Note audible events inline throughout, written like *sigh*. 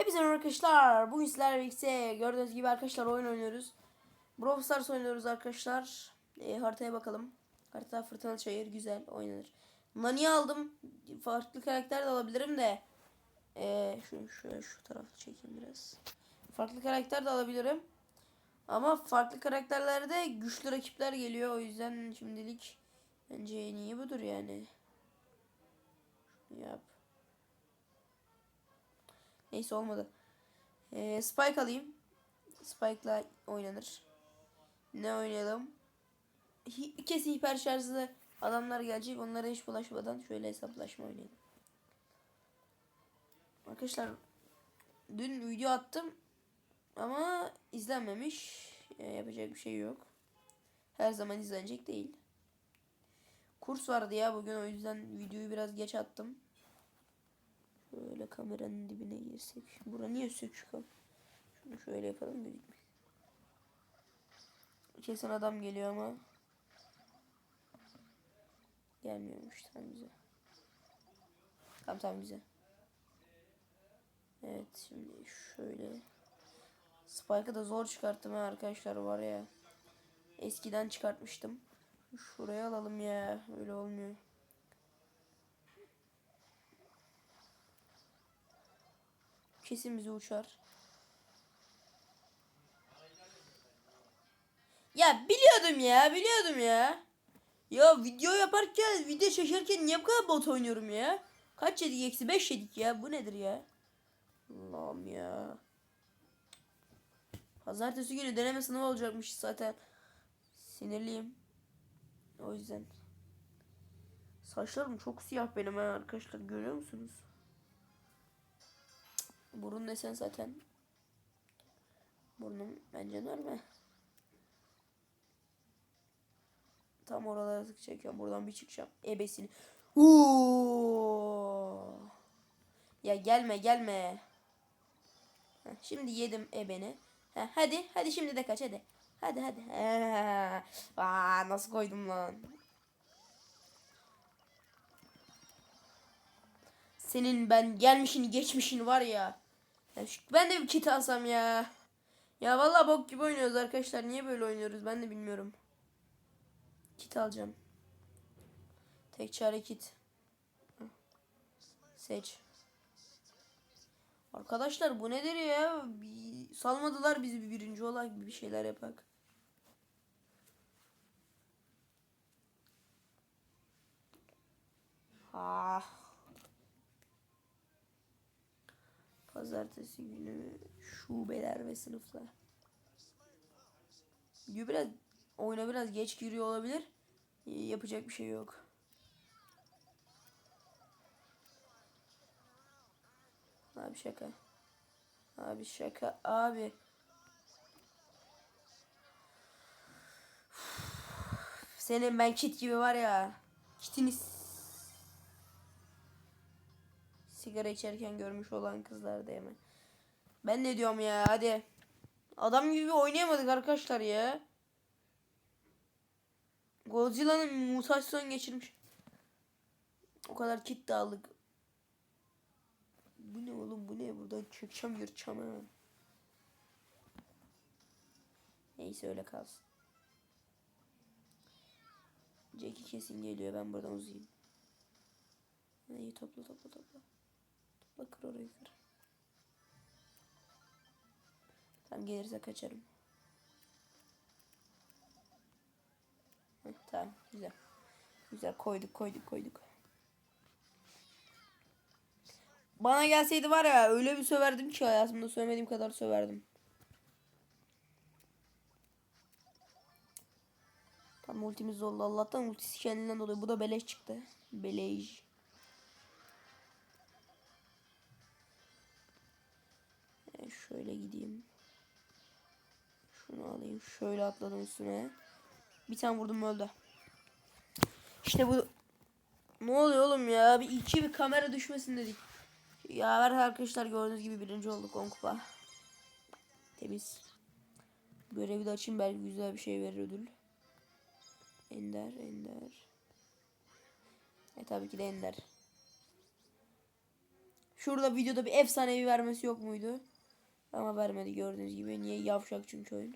Hepinize arkadaşlar. Bugün sizlerle birlikte gördüğünüz gibi arkadaşlar oyun oynuyoruz. Brawl Stars oynuyoruz arkadaşlar. E, haritaya bakalım. Harita fırtına çayır güzel oynanır. Nani'yi aldım. Farklı karakter de alabilirim de. E, şu, şu, şu tarafı çekeyim biraz. Farklı karakter de alabilirim. Ama farklı karakterlerde güçlü rakipler geliyor. O yüzden şimdilik bence en iyi budur yani. Yap. Neyse olmadı. Ee, Spike alayım. Spike'la oynanır. Ne oynayalım? Hi kesin hiper şarjlı adamlar gelecek. Onlara hiç bulaşmadan şöyle hesaplaşma oynayalım. Arkadaşlar dün video attım ama izlenmemiş. Ee, yapacak bir şey yok. Her zaman izlenecek değil. Kurs vardı ya bugün o yüzden videoyu biraz geç attım. Böyle kameranın dibine girsek. Bura niye sök kal? Şunu şöyle yapalım gözükmüyor. Kesin adam geliyor ama. Gelmiyormuş tam güzel. Tam tam güzel. Evet şimdi şöyle. Spike'ı da zor çıkarttım arkadaşlar var ya. Eskiden çıkartmıştım. Şuraya alalım ya. Öyle olmuyor. Kesin bizi uçar. Ya biliyordum ya biliyordum ya. Ya video yaparken video çekerken niye bu kadar bot oynuyorum ya? Kaç yedik eksi 5 yedik ya bu nedir ya? Allah'ım ya. Pazartesi günü deneme sınavı olacakmış zaten. Sinirliyim. O yüzden. Saçlarım çok siyah benim arkadaşlar görüyor musunuz? Burun desen zaten. Burnum bence normal. Tam oralara tık çekiyorum. Buradan bir çıkacağım. Ebesini. Uuu. Ya gelme gelme. Heh, şimdi yedim ebeni. Heh, hadi hadi şimdi de kaç hadi. Hadi hadi. Heh. Aa, nasıl koydum lan. Senin ben gelmişin geçmişin var ya. Ben de bir kit alsam ya. Ya vallahi bok gibi oynuyoruz arkadaşlar. Niye böyle oynuyoruz ben de bilmiyorum. Kit alacağım. Tek çare kit. Seç. Arkadaşlar bu nedir ya? Bir, salmadılar bizi bir birinci olarak bir şeyler yapak. Ah. Pazartesi günü şubeler ve sınıflar. Video biraz oyuna biraz geç giriyor olabilir. Yapacak bir şey yok. Abi şaka. Abi şaka abi. Senin ben kit gibi var ya. Kitini sigara içerken görmüş olan kızlar da hemen. Ben ne diyorum ya hadi. Adam gibi oynayamadık arkadaşlar ya. Godzilla'nın mutasyon geçirmiş. O kadar kit de. Bu ne oğlum bu ne? Buradan çıkacağım yırtacağım ha. Neyse öyle kalsın. Jackie kesin geliyor. Ben buradan uzayayım. İyi topla topla topla. Topla kır orayı kır. Tam gelirse kaçarım. Tamam güzel. Güzel koyduk koyduk koyduk. Bana gelseydi var ya öyle bir söverdim ki hayatımda sövmediğim kadar söverdim. Tam ultimiz oldu. Allah'tan ultisi kendinden dolayı. Bu da beleş çıktı. Beleş. Şöyle gideyim. Şunu alayım. Şöyle atladım üstüne. Bir tane vurdum öldü. İşte bu. Ne oluyor oğlum ya? Bir iki bir kamera düşmesin dedik. Ya ver arkadaşlar gördüğünüz gibi birinci olduk 10 kupa. Temiz. Görevi de açayım belki güzel bir şey verir ödül. Ender, Ender. E tabii ki de Ender. Şurada videoda bir efsanevi vermesi yok muydu? Ama vermedi gördüğünüz gibi. Niye yavşak çünkü oyun.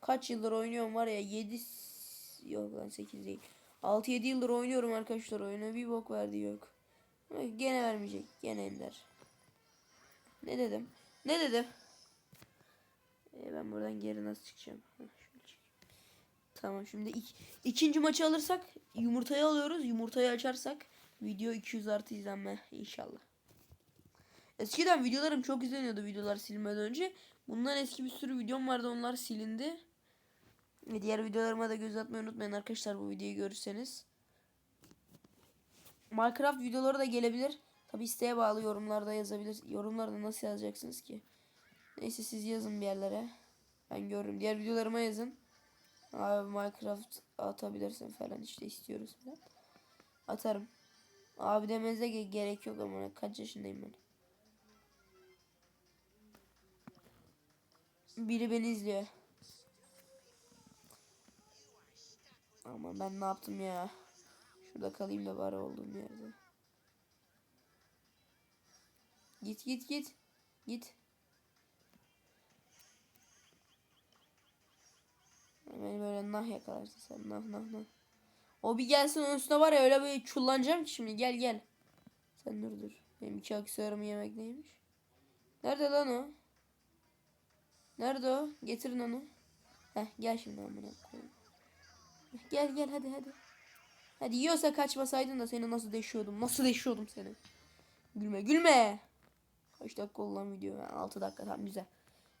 Kaç yıldır oynuyorum var ya 7 yok lan 8 değil. 6-7 yıldır oynuyorum arkadaşlar oyunu. Bir bok verdi yok. Gene vermeyecek. Gene ender. Ne dedim? Ne dedim? E, ben buradan geri nasıl çıkacağım? Tamam şimdi ik- ikinci maçı alırsak yumurtayı alıyoruz. Yumurtayı açarsak video 200 artı izlenme inşallah. Eskiden videolarım çok izleniyordu videolar silmeden önce. Bundan eski bir sürü videom vardı onlar silindi. Ve diğer videolarıma da göz atmayı unutmayın arkadaşlar bu videoyu görürseniz. Minecraft videoları da gelebilir. Tabi isteğe bağlı yorumlarda yazabilir. Yorumlarda nasıl yazacaksınız ki? Neyse siz yazın bir yerlere. Ben görürüm. Diğer videolarıma yazın. Abi Minecraft atabilirsin falan işte istiyoruz falan. Atarım. Abi demenize ge- gerek yok ama kaç yaşındayım ben. Biri beni izliyor. Ama ben ne yaptım ya? Şurada kalayım da bari olduğum yerde. Git git git. Git. Beni böyle nah yakalarsın sen nah nah nah. O bir gelsin üstüne var ya öyle bir çullanacağım ki şimdi gel gel. Sen dur dur. Benim iki aksesuarımı yemek neymiş? Nerede lan o? Nerede o? Getirin onu. Heh gel şimdi amına koyayım. Gel gel hadi hadi. Hadi yiyorsa kaçmasaydın da seni nasıl deşiyordum. Nasıl deşiyordum seni. Gülme gülme. Kaç dakika oldu lan video? 6 dakika tamam güzel.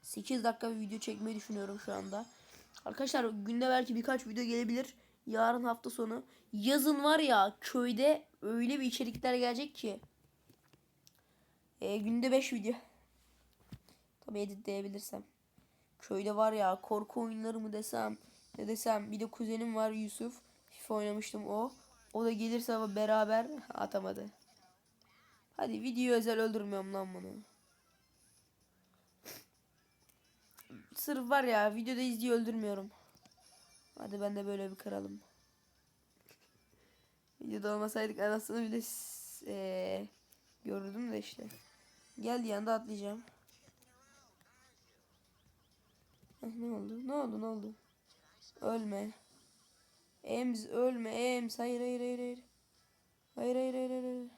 8 dakika bir video çekmeyi düşünüyorum şu anda. Arkadaşlar günde belki birkaç video gelebilir. Yarın hafta sonu. Yazın var ya köyde öyle bir içerikler gelecek ki. E, günde 5 video. Tabi editleyebilirsem. Köyde var ya korku oyunları mı desem ne desem bir de kuzenim var Yusuf. FIFA oynamıştım o. O da gelirse beraber *laughs* atamadı. Hadi video özel öldürmüyorum lan bunu. Sırf var ya videoda izliyor öldürmüyorum. Hadi ben de böyle bir kıralım. Videoda olmasaydık anasını bile eee, görürdüm de işte. Gel yanında atlayacağım. Heh, ne oldu? Ne oldu? Ne oldu? Ölme. Ems ölme. Ems hayır hayır hayır hayır. Hayır hayır hayır hayır.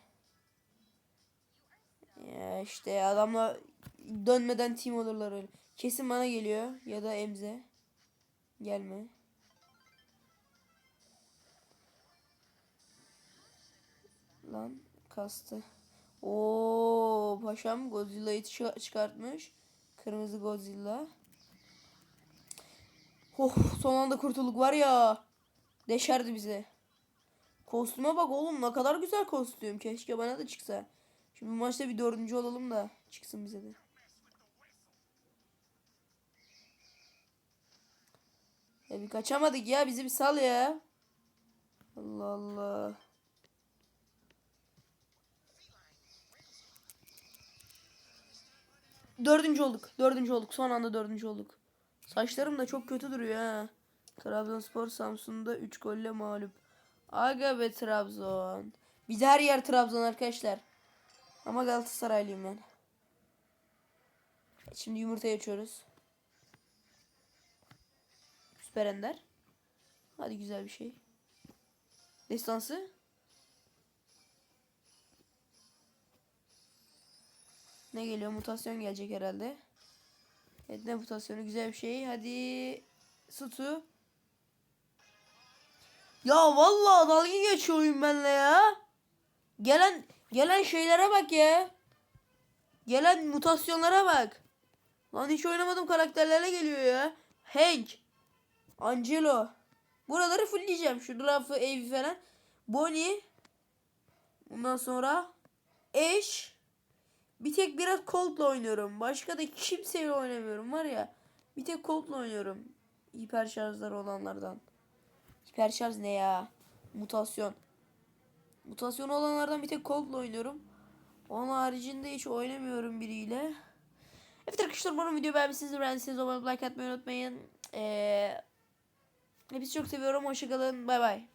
Ya işte adamla dönmeden team olurlar öyle. Kesin bana geliyor ya da Emze. Gelme. Lan kastı. Oo paşam Godzilla'yı çık- çıkartmış. Kırmızı Godzilla. Oh son anda kurtulduk var ya. Deşerdi bize. Kostüme bak oğlum ne kadar güzel kostüm. Keşke bana da çıksa. Şimdi maçta bir dördüncü olalım da çıksın bize de. Ya bir kaçamadık ya bizi bir sal ya. Allah Allah. Dördüncü olduk. Dördüncü olduk. Son anda dördüncü olduk. Saçlarım da çok kötü duruyor ha. Trabzonspor Samsun'da 3 golle mağlup. Aga be Trabzon. Biz her yer Trabzon arkadaşlar. Ama Galatasaraylıyım ben. Şimdi yumurtayı açıyoruz. Süper Ender. Hadi güzel bir şey. Destansı. Ne geliyor? Mutasyon gelecek herhalde. Evet mutasyonu güzel bir şey. Hadi Sutu. Ya vallahi dalga geçiyor oyun benimle ya. Gelen gelen şeylere bak ya. Gelen mutasyonlara bak. Lan hiç oynamadım karakterlerle geliyor ya. Hank. Angelo. Buraları fullleyeceğim. Şu rafı, evi falan. Bonnie. Ondan sonra Ash. Bir tek biraz Colt'la oynuyorum. Başka da kimseyle oynamıyorum var ya. Bir tek Colt'la oynuyorum. Hiper şarjları olanlardan. Hiper şarj ne ya? Mutasyon. Mutasyon olanlardan bir tek Colt'la oynuyorum. Onun haricinde hiç oynamıyorum biriyle. Evet arkadaşlar umarım video beğenmişsinizdir. Beğendiyseniz abone like atmayı unutmayın. Ee, hepinizi çok seviyorum. Hoşçakalın. Bay bay.